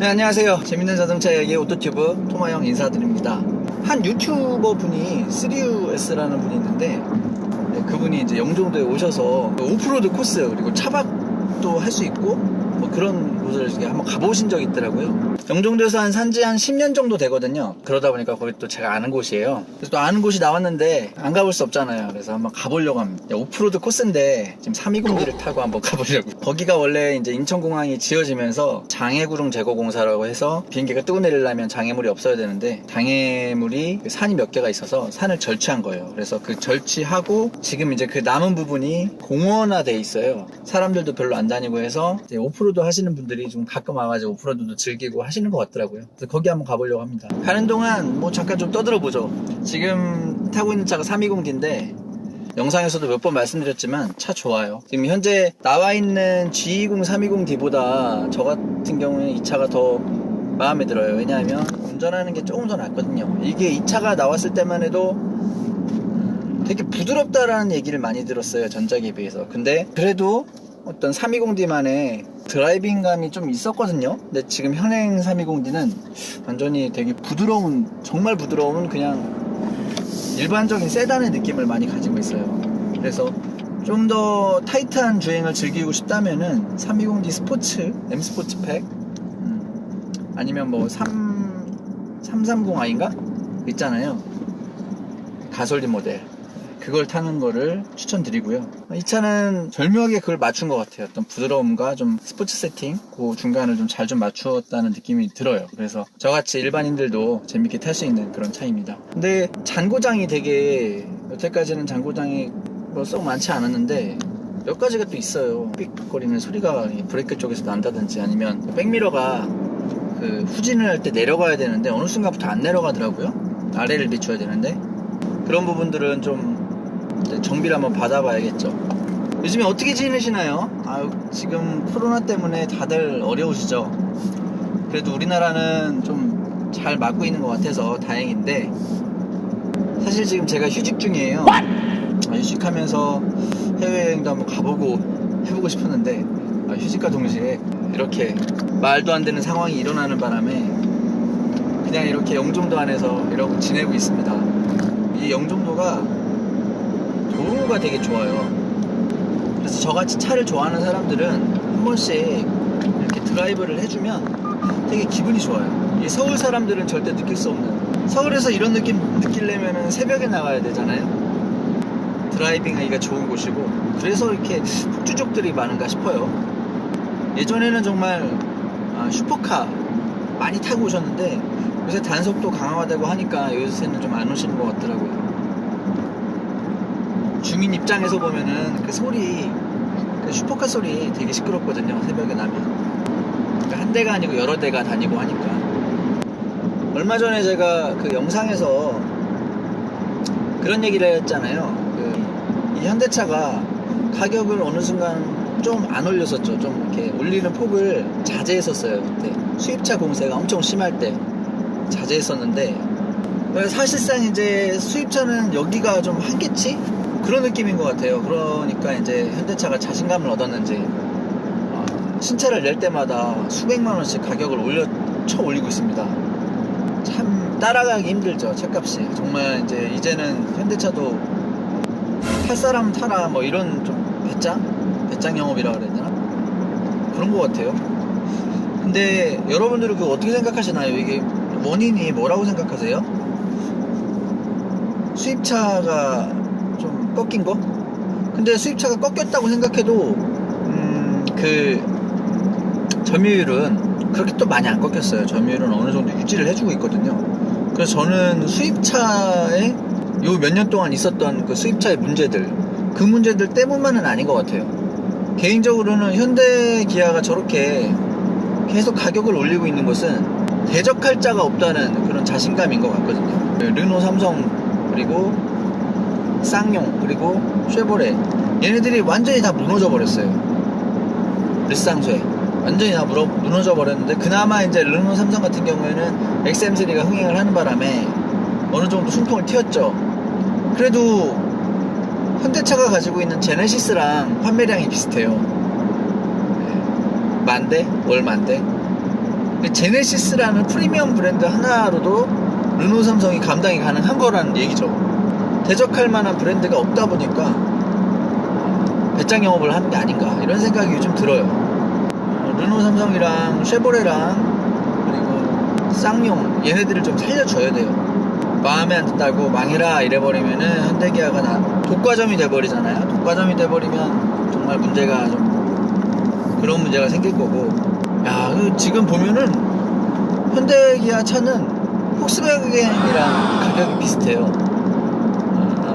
네, 안녕하세요. 재밌는 자동차 이야기 오토튜브 토마형 인사드립니다. 한 유튜버 분이 3US라는 분이 있는데 네, 그분이 이제 영종도에 오셔서 오프로드 코스 그리고 차박도 할 수 있고 뭐 그런 곳을 한번 가보신 적이 있더라고요. 영종도에서 한 산지 한 10년 정도 되거든요. 그러다 보니까 거기 또 제가 아는 곳이에요. 그래서 또 아는 곳이 나왔는데 안 가볼 수 없잖아요. 그래서 한번 가보려고 합니다. 오프로드 코스인데 지금 320D를 타고 한번 가보려고. 거기가 원래 이제 인천공항이 지어지면서 장애구릉 제거공사라고 해서 비행기가 뜨고 내리려면 장애물이 없어야 되는데 장애물이 그 산이 몇 개가 있어서 산을 절취한 거예요. 그래서 그 절취하고 지금 이제 그 남은 부분이 공원화돼 있어요. 사람들도 별로 안 다니고 해서 이제 오프로드 하시는 분들이 좀 가끔 와가지고 오프로드도 즐기고 하시는 것 같더라고요. 그래서 거기 한번 가보려고 합니다. 가는 동안 뭐 잠깐 좀 떠들어 보죠. 지금 타고 있는 차가 320D인데 영상에서도 몇 번 말씀드렸지만 차 좋아요. 지금 현재 나와 있는 G20 320D보다 저 같은 경우는 이 차가 더 마음에 들어요. 왜냐하면 운전하는 게 조금 더 낫거든요. 이게 이 차가 나왔을 때만 해도 되게 부드럽다라는 얘기를 많이 들었어요. 전작에 비해서. 근데 그래도 어떤 320D만의 드라이빙감이 좀 있었거든요. 근데 지금 현행 320D는 완전히 되게 부드러운, 정말 부드러운 그냥 일반적인 세단의 느낌을 많이 가지고 있어요. 그래서 좀 더 타이트한 주행을 즐기고 싶다면은 320D 스포츠, M 스포츠 팩, 음, 아니면 뭐 3, 330i인가? 있잖아요. 가솔린 모델. 그걸 타는 거를 추천드리고요. 이 차는 절묘하게 그걸 맞춘 것 같아요. 어떤 부드러움과 좀 스포츠 세팅, 그 중간을 좀잘좀 맞추었다는 느낌이 들어요. 그래서 저같이 일반인들도 재밌게 탈 수 있는 그런 차입니다. 근데 잔고장이 되게 여태까지는 잔고장이 뭐 썩 많지 않았는데 몇 가지가 또 있어요. 삑거리는 소리가 이 브레이크 쪽에서 난다든지 아니면 백미러가 그 후진을 할 때 내려가야 되는데 어느 순간부터 안 내려가더라고요. 아래를 비춰야 되는데 그런 부분들은 좀 정비를 한번 받아봐야겠죠. 요즘에 어떻게 지내시나요? 아, 지금 코로나 때문에 다들 어려우시죠? 그래도 우리나라는 좀 잘 맞고 있는 것 같아서 다행인데 사실 지금 제가 휴직 중이에요. 아, 휴직하면서 해외여행도 한번 가보고 해보고 싶었는데 아, 휴직과 동시에 이렇게 말도 안 되는 상황이 일어나는 바람에 그냥 이렇게 영종도 안에서 이러고 지내고 있습니다. 이 영종도가 도로가 되게 좋아요. 그래서 저같이 차를 좋아하는 사람들은 한 번씩 이렇게 드라이브를 해주면 되게 기분이 좋아요. 이 서울 사람들은 절대 느낄 수 없는. 서울에서 이런 느낌 느끼려면 새벽에 나가야 되잖아요. 드라이빙 하기가 좋은 곳이고. 그래서 이렇게 북주족들이 많은가 싶어요. 예전에는 정말 아, 슈퍼카 많이 타고 오셨는데 요새 단속도 강화되고 하니까 요새는 좀 안 오시는 것 같더라고요. 주민 입장에서 보면은 그 소리, 그 슈퍼카 소리 되게 시끄럽거든요. 새벽에 나면. 그러니까 한 대가 아니고 여러 대가 다니고 하니까. 얼마 전에 제가 그 영상에서 그런 얘기를 했잖아요. 그 이 현대차가 가격을 어느 순간 좀 안 올렸었죠. 좀 이렇게 올리는 폭을 자제했었어요. 그때 수입차 공세가 엄청 심할 때 자제했었는데 사실상 이제 수입차는 여기가 좀 한계치 그런 느낌인 것 같아요. 그러니까 이제 현대차가 자신감을 얻었는지 어, 신차를 낼 때마다 수백만 원씩 가격을 올려 쳐 올리고 있습니다. 참 따라가기 힘들죠 차값이 정말 이제 이제는 현대차도 탈 사람 타라 뭐 이런 좀 배짱 배짱 영업이라 그래야 되나 그런 것 같아요. 근데 여러분들은 그거 어떻게 생각하시나요? 이게 원인이 뭐라고 생각하세요? 수입차가 좀 꺾인 거? 근데 수입차가 꺾였다고 생각해도 음, 그 점유율은 그렇게 또 많이 안 꺾였어요. 점유율은 어느 정도 유지를 해주고 있거든요. 그래서 저는 수입차에 요 몇 년 동안 있었던 그 수입차의 문제들 그 문제들 때문만은 아닌 것 같아요. 개인적으로는 현대 기아가 저렇게 계속 가격을 올리고 있는 것은 대적할 자가 없다는 그런 자신감인 것 같거든요. 그 르노, 삼성 그리고 쌍용 그리고 쉐보레 얘네들이 완전히 다 무너져 버렸어요. 르쌍쇠 완전히 다 무너, 무너져 버렸는데 그나마 이제 르노, 삼성 같은 경우에는 XM3가 흥행을 하는 바람에 어느 정도 숨통을 틔웠죠. 그래도 현대차가 가지고 있는 제네시스랑 판매량이 비슷해요. 네. 만대? 월 만대? 그 제네시스라는 프리미엄 브랜드 하나로도 르노 삼성이 감당이 가능한 거라는 얘기죠. 대적할 만한 브랜드가 없다 보니까 배짱 영업을 하는 게 아닌가 이런 생각이 요즘 들어요. 어, 르노 삼성이랑 쉐보레랑 그리고 쌍용 얘네들을 좀 살려줘야 돼요. 마음에 안 든다고 망해라 이래버리면은 현대기아가 나 독과점이 돼버리잖아요. 독과점이 돼버리면 정말 문제가 좀 그런 문제가 생길 거고. 야, 그 지금 보면은 현대기아 차는 폭스바겐이랑 가격이 비슷해요.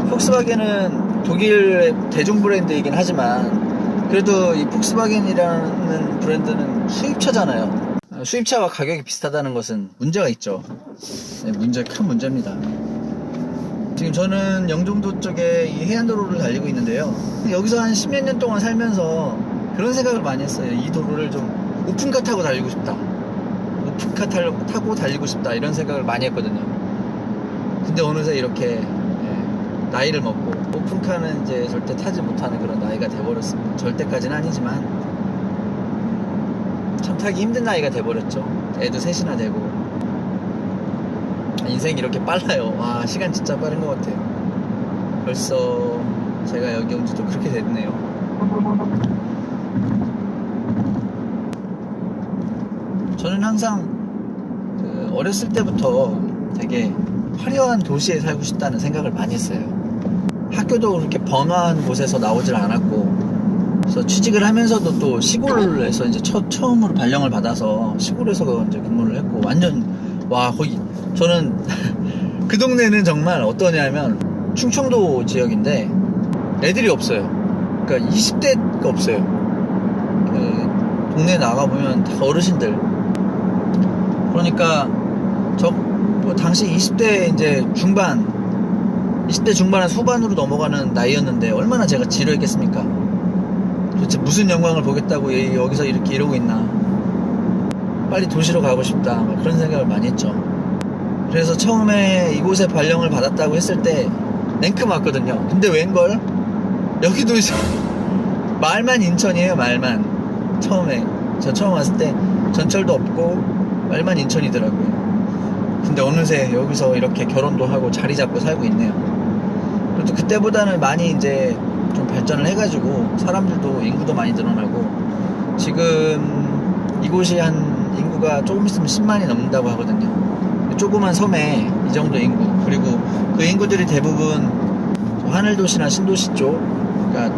어, 폭스바겐은 독일의 대중 브랜드이긴 하지만 그래도 이 폭스바겐이라는 브랜드는 수입차잖아요. 어, 수입차와 가격이 비슷하다는 것은 문제가 있죠. 네, 문제 큰 문제입니다. 지금 저는 영종도 쪽에 이 해안도로를 달리고 있는데요. 여기서 한 십몇 년 동안 살면서 그런 생각을 많이 했어요. 이 도로를 좀 오픈카 타고 달리고 싶다. 오픈카 탈- 타고 달리고 싶다. 이런 생각을 많이 했거든요. 근데 어느새 이렇게 예, 나이를 먹고 오픈카는 이제 절대 타지 못하는 그런 나이가 돼버렸습니다. 절대까지는 아니지만 참 타기 힘든 나이가 돼버렸죠. 애도 셋이나 되고 인생이 이렇게 빨라요. 와 시간 진짜 빠른 것 같아요. 벌써 제가 여기 온 지도 그렇게 됐네요. 저는 항상 그 어렸을 때부터 되게 화려한 도시에 살고 싶다는 생각을 많이 했어요. 학교도 그렇게 번화한 곳에서 나오질 않았고, 그래서 취직을 하면서도 또 시골에서 이제 첫, 처음으로 발령을 받아서 시골에서 이제 근무를 했고, 완전, 와, 거기, 저는 그 동네는 정말 어떠냐면 충청도 지역인데 애들이 없어요. 그러니까 20대가 없어요. 그 동네 나가 보면 다 어르신들. 그러니까 저 뭐 당시 20대 이제 중반 20대 중반에서 후반으로 넘어가는 나이였는데 얼마나 제가 지루했겠습니까? 도대체 무슨 영광을 보겠다고 얘 여기서 이렇게 이러고 있나? 빨리 도시로 가고 싶다. 막 그런 생각을 많이 했죠. 그래서 처음에 이곳에 발령을 받았다고 했을 때 냉큼 왔거든요. 근데 웬걸 여기도 이제 말만 인천이에요. 말만 처음에 저 처음 왔을 때 전철도 없고 말만 인천이더라고요. 근데 어느새 여기서 이렇게 결혼도 하고 자리 잡고 살고 있네요. 그래도 그때보다는 많이 이제 좀 발전을 해가지고 사람들도 인구도 많이 늘어나고 지금 이곳이 한 인구가 조금 있으면 10만이 넘는다고 하거든요. 조그만 섬에 이 정도 인구 그리고 그 인구들이 대부분 하늘도시나 신도시 쪽 그러니까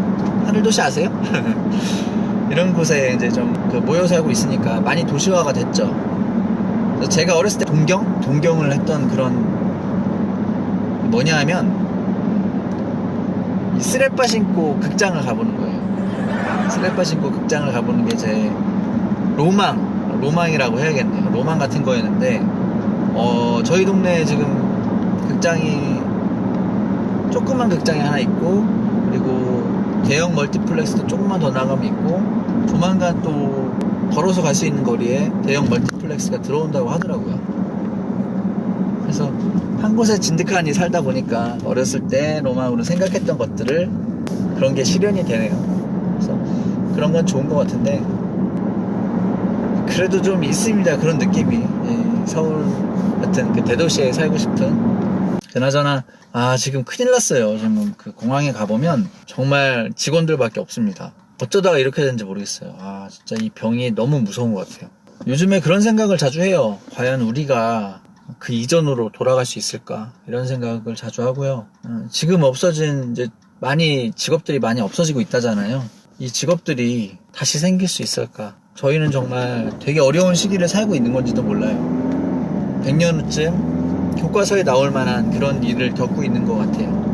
하늘도시 아세요? 이런 곳에 이제 좀 그 모여 살고 있으니까 많이 도시화가 됐죠. 제가 어렸을 때 동경? 동경을 했던 그런 뭐냐 하면 이 쓰레빠 신고 극장을 가보는 거예요. 쓰레빠 신고 극장을 가보는 게 제 로망, 로망이라고 해야겠네요. 로망 같은 거였는데 어, 저희 동네에 지금 극장이 조그만 극장이 하나 있고 그리고 대형 멀티플렉스도 조금만 더 나가면 있고 조만간 또 걸어서 갈 수 있는 거리에 대형 멀티플렉스가 들어온다고 하더라고요. 그래서 한 곳에 진득하니 살다 보니까 어렸을 때 로망으로 생각했던 것들을 그런 게 실현이 되네요. 그래서 그런 건 좋은 것 같은데 그래도 좀 있습니다. 그런 느낌이 예, 서울 같은 그 대도시에 살고 싶은 그나저나 아 지금 큰일 났어요. 지금 그 공항에 가보면 정말 직원들밖에 없습니다. 어쩌다가 이렇게 된지 모르겠어요. 아 진짜 이 병이 너무 무서운 것 같아요. 요즘에 그런 생각을 자주 해요. 과연 우리가 그 이전으로 돌아갈 수 있을까 이런 생각을 자주 하고요. 어, 지금 없어진 이제 많이 직업들이 많이 없어지고 있다잖아요. 이 직업들이 다시 생길 수 있을까? 저희는 정말 되게 어려운 시기를 살고 있는 건지도 몰라요. 100년 후쯤 교과서에 나올 만한 그런 일을 겪고 있는 것 같아요.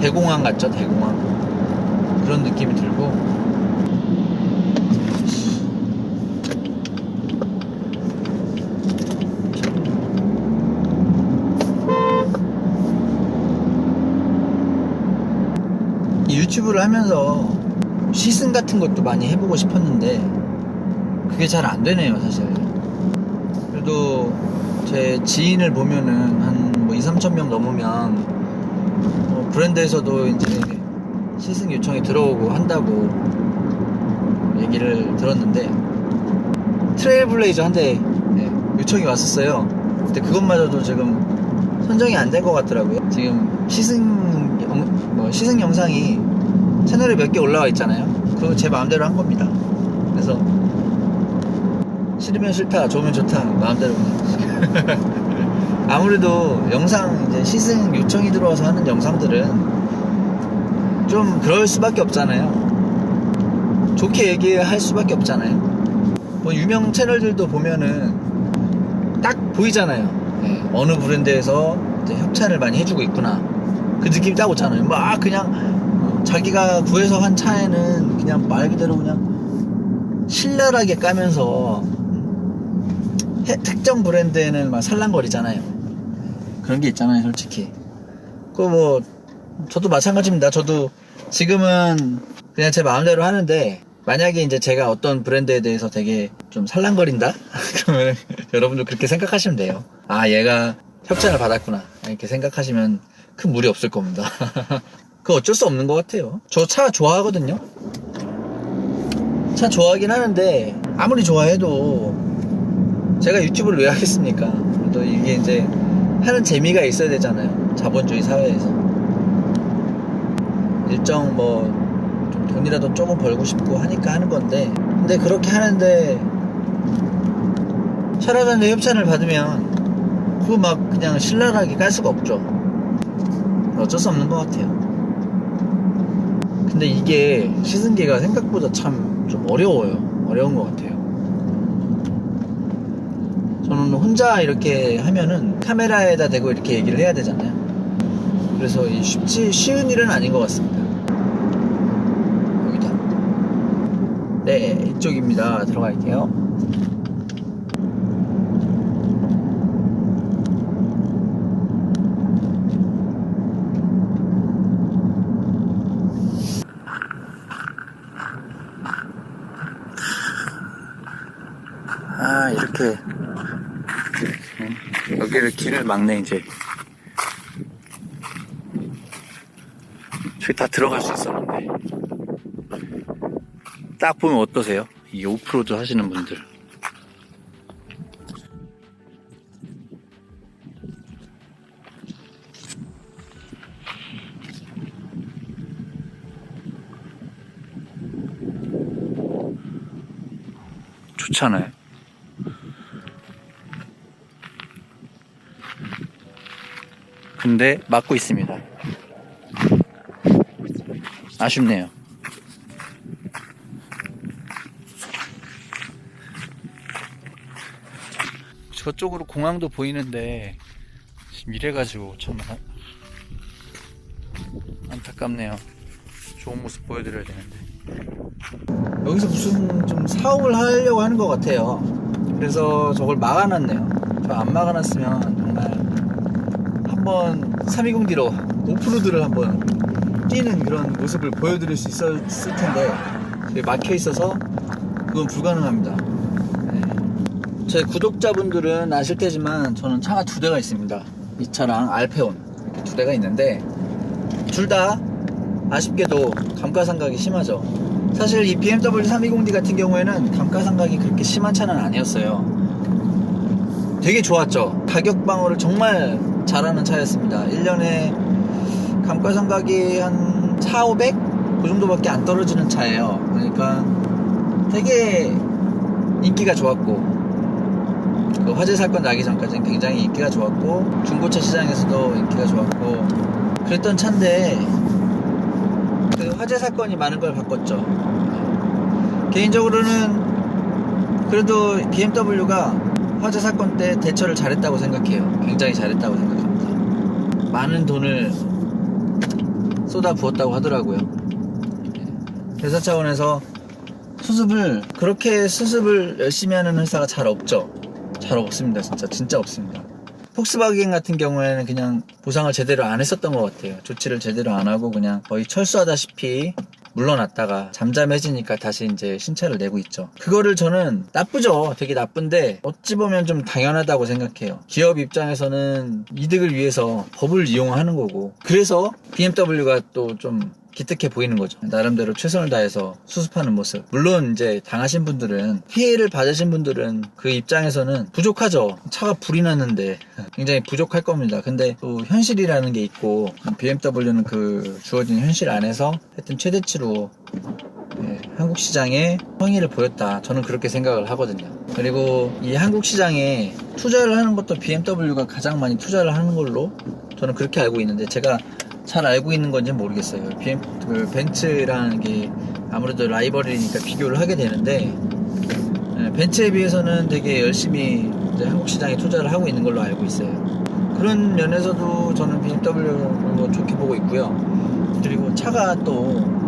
대공황 같죠, 대공황. 그런 느낌이 들고. 이 유튜브를 하면서 시승 같은 것도 많이 해보고 싶었는데 그게 잘 안 되네요 사실 그래도 제 지인을 보면은 한 뭐 2, 3천 명 넘으면 뭐 브랜드에서도 이제 시승 요청이 들어오고 한다고 얘기를 들었는데 트레일블레이저 한 대 요청이 왔었어요. 근데 그것마저도 지금 선정이 안 된 것 같더라고요. 지금 시승 영, 뭐 시승 영상이 채널에 몇 개 올라와 있잖아요. 그거 제 마음대로 한 겁니다. 그래서 싫으면 싫다, 좋으면 좋다, 마음대로. 아무래도 영상 이제 시승 요청이 들어와서 하는 영상들은 좀 그럴 수밖에 없잖아요. 좋게 얘기할 수밖에 없잖아요. 뭐 유명 채널들도 보면은 딱 보이잖아요. 예, 어느 브랜드에서 협찬을 많이 해주고 있구나. 그 느낌이 딱 오잖아요. 막 그냥 어, 자기가 구해서 한 차에는 그냥 말 그대로 그냥 신랄하게 까면서 해- 특정 브랜드에는 막 살랑거리잖아요. 그런 게 있잖아요, 솔직히. 그뭐 저도 마찬가지입니다. 저도 지금은 그냥 제 마음대로 하는데 만약에 이제 제가 어떤 브랜드에 대해서 되게 좀 살랑거린다? 그러면 여러분도 그렇게 생각하시면 돼요. 아, 얘가 협찬을 받았구나. 이렇게 생각하시면 큰 무리 없을 겁니다. 그거 어쩔 수 없는 것 같아요. 저 차 좋아하거든요. 차 좋아하긴 하는데 아무리 좋아해도 제가 유튜브를 왜 하겠습니까? 또 이게 이제 하는 재미가 있어야 되잖아요. 자본주의 사회에서. 일정 뭐 좀 돈이라도 조금 벌고 싶고 하니까 하는 건데 근데 그렇게 하는데 샤라단의 협찬을 받으면 그거 막 그냥 신랄하게 깔 수가 없죠. 어쩔 수 없는 것 같아요. 근데 이게 시승기가 생각보다 참 좀 어려워요. 어려운 것 같아요. 저는 혼자 이렇게 하면은 카메라에다 대고 이렇게 얘기를 해야 되잖아요. 그래서 이 쉽지 쉬운 일은 아닌 것 같습니다. 네, 이쪽입니다. 들어갈게요. 아, 이렇게 음, 여기를 길을 막네 이제 저기 다 들어갈 수 있었는데 딱 보면 어떠세요? 이 오프로드 하시는 분들 좋잖아요 근데 막고 있습니다. 아쉽네요. 저쪽으로 공항도 보이는데 지금 이래가지고 참 안- 안타깝네요. 좋은 모습 보여드려야 되는데. 여기서 무슨 좀 사업을 하려고 하는 것 같아요. 그래서 저걸 막아놨네요. 저 안 막아놨으면 정말 한번 320D로 오프로드를 한번 뛰는 그런 모습을 보여드릴 수 있었을 텐데 막혀 있어서 그건 불가능합니다. 네. 제 구독자분들은 아실 테지만 저는 차가 두 대가 있습니다. 이 차랑 알페온 두 대가 있는데 둘 다 아쉽게도 감가상각이 심하죠. 사실 이 BMW 320D 같은 경우에는 감가상각이 그렇게 심한 차는 아니었어요. 되게 좋았죠. 가격 방어를 정말 잘하는 차였습니다. 1년에 감가상각이 한 4, 500? 그 정도밖에 안 떨어지는 차예요. 그러니까 되게 인기가 좋았고 그 화재 사건 나기 전까지는 굉장히 인기가 좋았고 중고차 시장에서도 인기가 좋았고 그랬던 차인데 그 화재 사건이 많은 걸 바꿨죠. 개인적으로는 그래도 BMW가 화재 사건 때 대처를 잘했다고 생각해요. 굉장히 잘했다고 생각합니다. 많은 돈을 쏟아 부었다고 하더라고요. 회사 차원에서 수습을 그렇게 수습을 열심히 하는 회사가 잘 없죠. 잘 없습니다. 진짜 진짜 없습니다. 폭스바겐 같은 경우에는 그냥 보상을 제대로 안 했었던 것 같아요. 조치를 제대로 안 하고 그냥 거의 철수하다시피 물러났다가 잠잠해지니까 다시 이제 신차를 내고 있죠. 그거를 저는 나쁘죠. 되게 나쁜데 어찌 보면 좀 당연하다고 생각해요. 기업 입장에서는 이득을 위해서 법을 이용하는 거고 그래서 BMW가 또 좀 기특해 보이는 거죠. 나름대로 최선을 다해서 수습하는 모습. 물론 이제 당하신 분들은 피해를 받으신 분들은 그 입장에서는 부족하죠. 차가 불이 났는데 굉장히 부족할 겁니다. 근데 또 현실이라는 게 있고 BMW는 그 주어진 현실 안에서 하여튼 최대치로 예, 한국 시장에 성의를 보였다. 저는 그렇게 생각을 하거든요. 그리고 이 한국 시장에 투자를 하는 것도 BMW가 가장 많이 투자를 하는 걸로 저는 그렇게 알고 있는데 제가 잘 알고 있는 건지 는 모르겠어요. BM, 그 벤츠라는 게 아무래도 라이벌이니까 비교를 하게 되는데 예, 벤츠에 비해서는 되게 열심히 한국 시장에 투자를 하고 있는 걸로 알고 있어요. 그런 면에서도 저는 BMW를 뭐 좋게 보고 있고요. 그리고 차가 또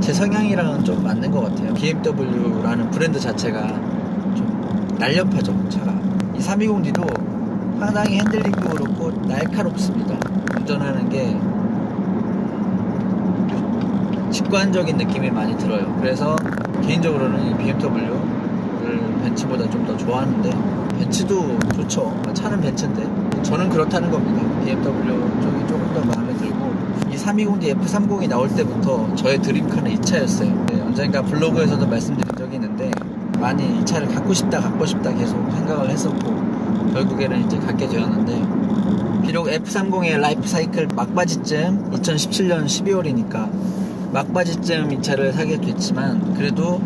제 성향이랑은 좀 맞는 것 같아요. BMW라는 브랜드 자체가 좀 날렵하죠, 차가. 이 320D도 상당히 핸들링도 그렇고 날카롭습니다. 운전하는 게 직관적인 느낌이 많이 들어요. 그래서 개인적으로는 이 BMW를 벤츠보다 좀 더 좋아하는데 벤츠도 좋죠. 차는 벤츠인데 저는 그렇다는 겁니다. BMW 쪽이 조금 더 마음에 들고 이 320D F30이 나올 때부터 저의 드림카는 이 차였어요. 네, 언젠가 블로그에서도 말씀드린 적이 있는데 많이 이 차를 갖고 싶다 갖고 싶다 계속 생각을 했었고 결국에는 이제 갖게 되었는데 비록 F30의 라이프 사이클 막바지쯤 2017년 12월이니까 막바지쯤 이 차를 사게 됐지만 그래도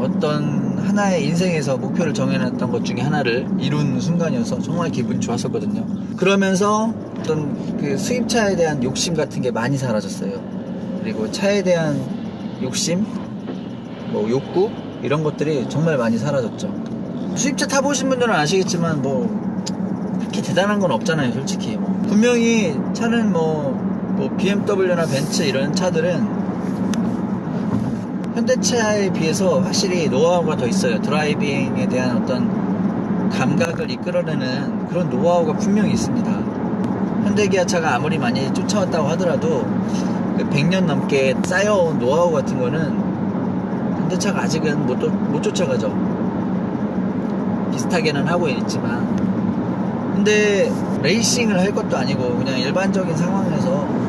어떤 하나의 인생에서 목표를 정해놨던 것 중에 하나를 이룬 순간이어서 정말 기분이 좋았었거든요. 그러면서 어떤 그 수입차에 대한 욕심 같은 게 많이 사라졌어요. 그리고 차에 대한 욕심, 뭐 욕구 이런 것들이 정말 많이 사라졌죠. 수입차 타보신 분들은 아시겠지만 뭐 그렇게 대단한 건 없잖아요, 솔직히. 뭐. 분명히 차는 뭐, 뭐 BMW나 벤츠 이런 차들은 현대차에 비해서 확실히 노하우가 더 있어요. 드라이빙에 대한 어떤 감각을 이끌어내는 그런 노하우가 분명히 있습니다. 현대기아차가 아무리 많이 쫓아왔다고 하더라도 그 100년 넘게 쌓여온 노하우 같은 거는 현대차가 아직은 못, 쫓- 못 쫓아가죠. 비슷하게는 하고 있지만 근데 레이싱을 할 것도 아니고 그냥 일반적인 상황에서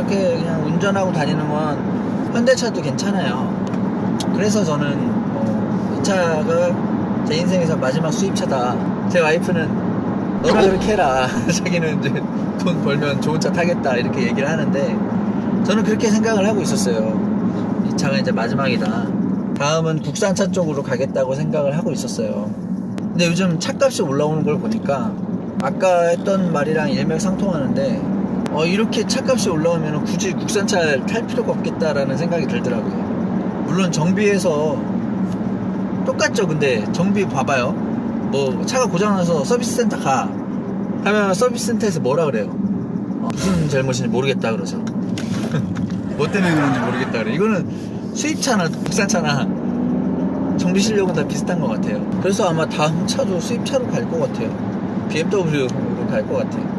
이렇게 그냥 운전하고 다니는 건 현대차도 괜찮아요. 그래서 저는 어, 이 차가 제 인생에서 마지막 수입차다. 제 와이프는 너가 그렇게 해라. 자기는 이제 돈 벌면 좋은 차 타겠다 이렇게 얘기를 하는데 저는 그렇게 생각을 하고 있었어요. 이 차가 이제 마지막이다. 다음은 국산차 쪽으로 가겠다고 생각을 하고 있었어요. 근데 요즘 차값이 올라오는 걸 보니까 아까 했던 말이랑 일맥상통하는데 어, 이렇게 차값이 올라오면 굳이 국산차를 탈 필요가 없겠다라는 생각이 들더라고요. 물론 정비해서 똑같죠. 근데 정비 봐봐요. 뭐 차가 고장나서 서비스 센터 가 하면 서비스 센터에서 뭐라 그래요? 어, 무슨 잘못인지 모르겠다 그러죠. 뭐 때문에 그런지 모르겠다 그래. 이거는 수입차나 국산차나 정비 실력은 다 비슷한 것 같아요. 그래서 아마 다음 차도 수입차로 갈 것 같아요. BMW로 갈 것 같아요.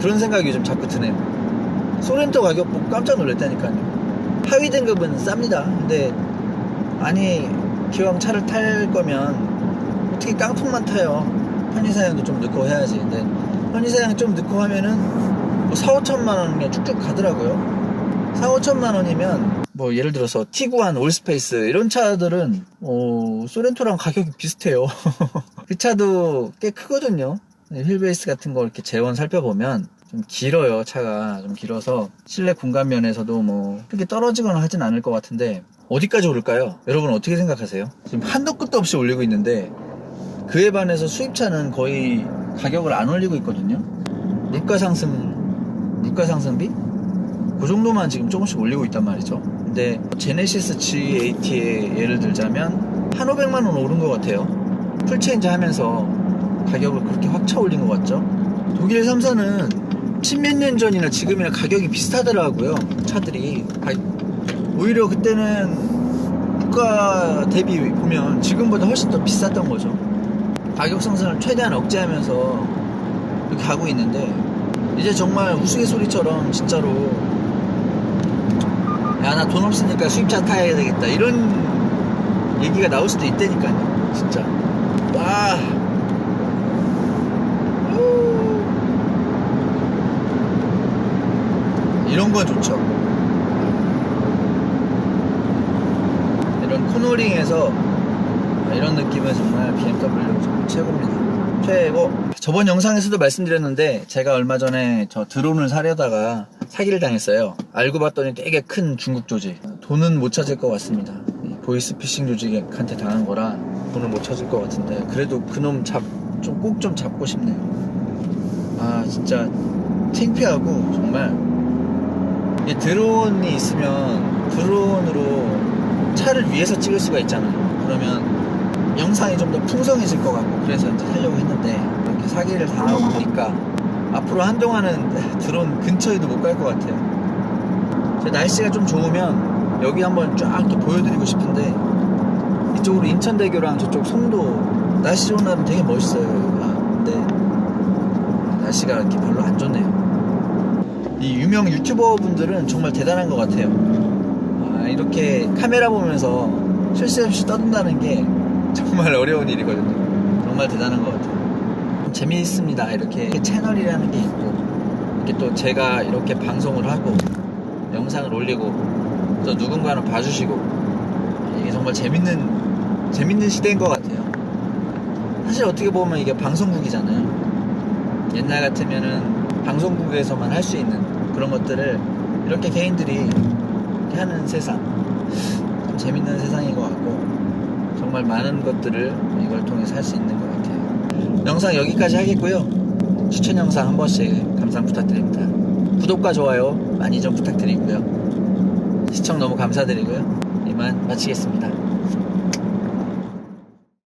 그런 생각이 요즘 자꾸 드네요. 소렌토 가격 보고 깜짝 놀랐다니까요. 하위 등급은 쌉니다. 근데 아니 기왕 차를 탈 거면 어떻게 깡통만 타요? 편의사양도 좀 넣고 해야지. 근데 편의사양 좀 넣고 하면은 뭐 4, 5천만 원 그냥 쭉쭉 가더라고요. 4, 5천만 원이면 뭐 예를 들어서 티구안, 올스페이스 이런 차들은 어, 소렌토랑 가격이 비슷해요. 그 차도 꽤 크거든요. 네, 휠베이스 같은 거 이렇게 재원 살펴보면 좀 길어요 차가. 좀 길어서 실내 공간 면에서도 뭐 크게 떨어지거나 하진 않을 것 같은데 어디까지 오를까요? 여러분 어떻게 생각하세요? 지금 한도 끝도 없이 올리고 있는데 그에 반해서 수입차는 거의 가격을 안 올리고 있거든요. 물가 상승 물가 상승비? 그 정도만 지금 조금씩 올리고 있단 말이죠. 근데 제네시스 G80에 예를 들자면 한 500만 원 오른 것 같아요. 풀체인지 하면서 가격을 그렇게 확 차 올린 것 같죠? 독일 3사는 십몇 년 전이나 지금이나 가격이 비슷하더라고요. 차들이. 가- 오히려 그때는 물가 대비 보면 지금보다 훨씬 더 비쌌던 거죠. 가격 상승을 최대한 억제하면서 이렇게 가고 있는데 이제 정말 우스갯소리처럼 진짜로 야 나 돈 없으니까 수입차 타야 되겠다 이런 얘기가 나올 수도 있다니까요 진짜 와 이런 건 좋죠. 이런 코너링에서 아, 이런 느낌은 정말 BMW 정말 최고입니다. 최고. 저번 영상에서도 말씀드렸는데 제가 얼마 전에 저 드론을 사려다가 사기를 당했어요. 알고 봤더니 되게 큰 중국 조직. 돈은 못 찾을 것 같습니다. 보이스피싱 조직한테 당한 거라 돈을 못 찾을 것 같은데 그래도 그놈 잡 좀 꼭좀 좀 잡고 싶네요. 아 진짜 창피하고 정말 이 드론이 있으면 드론으로 차를 위에서 찍을 수가 있잖아요. 그러면 영상이 좀 더 풍성해질 것 같고 그래서 이제 하려고 했는데 이렇게 사기를 당하고 보니까 앞으로 한동안은 드론 근처에도 못 갈 것 같아요. 제 날씨가 좀 좋으면 여기 한번 쫙 이렇게 보여드리고 싶은데 이쪽으로 인천대교랑 저쪽 송도 날씨 좋은 날은 되게 멋있어요. 근데 날씨가 이렇게 별로 안 좋네요. 이 유명 유튜버 분들은 정말 대단한 것 같아요. 아, 이렇게 카메라 보면서 쉴새 없이 떠든다는 게 정말 어려운 일이거든요. 정말 대단한 것 같아요. 재미있습니다. 이렇게 채널이라는 게 있고, 이렇게 또 제가 이렇게 방송을 하고, 영상을 올리고, 또 누군가는 봐주시고, 이게 정말 재밌는, 재밌는 시대인 것 같아요. 사실 어떻게 보면 이게 방송국이잖아요. 옛날 같으면은 방송국에서만 할 수 있는 그런 것들을 이렇게 개인들이 하는 세상 좀 재밌는 세상인 것 같고 정말 많은 것들을 이걸 통해서 할 수 있는 것 같아요. 영상 여기까지 하겠고요. 추천 영상 한 번씩 감상 부탁드립니다. 구독과 좋아요 많이 좀 부탁드리고요. 시청 너무 감사드리고요. 이만 마치겠습니다